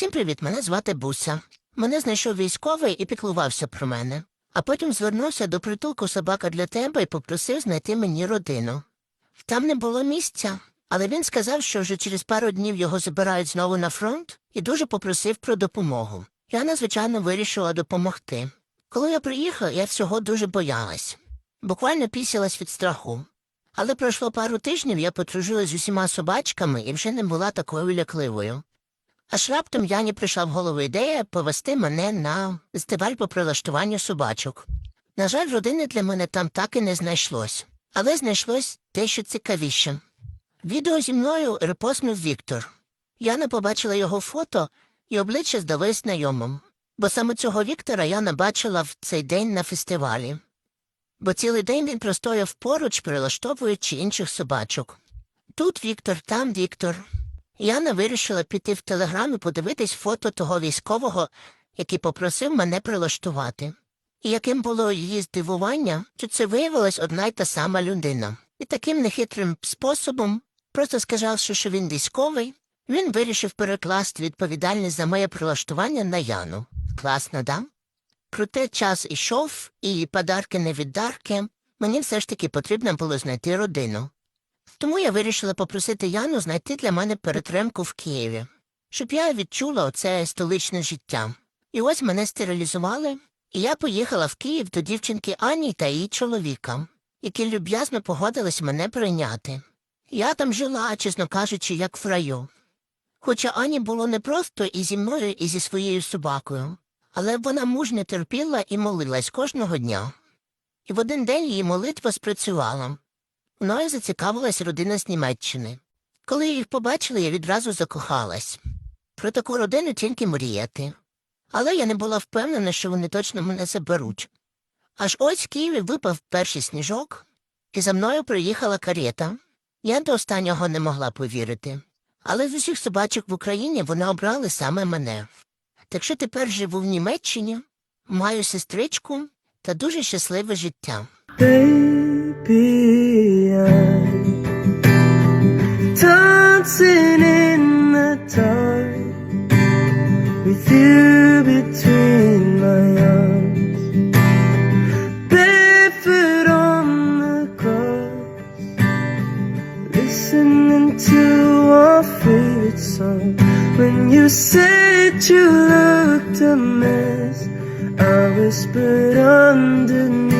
Всім привіт, мене звати Буся. Мене знайшов військовий і піклувався про мене. А потім звернувся до притулку собака для тебе і попросив знайти мені родину. Там не було місця, але він сказав, що вже через пару днів його забирають знову на фронт і дуже попросив про допомогу. Я, надзвичайно, вирішила допомогти. Коли я приїхала, я всього дуже боялась. Буквально пісялась від страху. Але пройшло пару тижнів, я подружилась з усіма собачками і вже не була такою лякливою. Аж раптом Яні прийшла в голову ідея повести мене на фестиваль по прилаштуванню собачок. На жаль, родини для мене там так і не знайшлось, але знайшлось дещо цікавіше. Відео зі мною репостнув Віктор. Яна побачила його фото і обличчя здалось знайомим, бо саме цього Віктора Яна бачила в цей день на фестивалі. Бо цілий день він простояв поруч, прилаштовуючи інших собачок. Тут Віктор, там Віктор. Яна вирішила піти в телеграм і подивитись фото того військового, який попросив мене прилаштувати. І яким було її здивування, що це виявилась одна й та сама людина. І таким нехитрим способом, просто сказавши, що він військовий, він вирішив перекласти відповідальність за моє прилаштування на Яну. Класно, да? Проте час ішов, і подарки не віддарки, мені все ж таки потрібно було знайти родину. Тому я вирішила попросити Яну знайти для мене перетримку в Києві, щоб я відчула оце столичне життя. І ось мене стерилізували, і я поїхала в Київ до дівчинки Ані та її чоловіка, які люб'язно погодились мене прийняти. Я там жила, чесно кажучи, як в раю. Хоча Ані було непросто і зі мною, і зі своєю собакою, але вона мужньо терпіла і молилась кожного дня. І в один день її молитва спрацювала. Мною зацікавилась родина з Німеччини. Коли їх побачила, я відразу закохалась. Про таку родину тільки мріяти. Але я не була впевнена, що вони точно мене заберуть. Аж ось в Києві випав перший сніжок, і за мною приїхала карета. Я до останнього не могла повірити. Але з усіх собачок в Україні вони обрали саме мене. Так що тепер живу в Німеччині, маю сестричку та дуже щасливе життя. Listening to our favorite song. When you said you looked a mess, I whispered underneath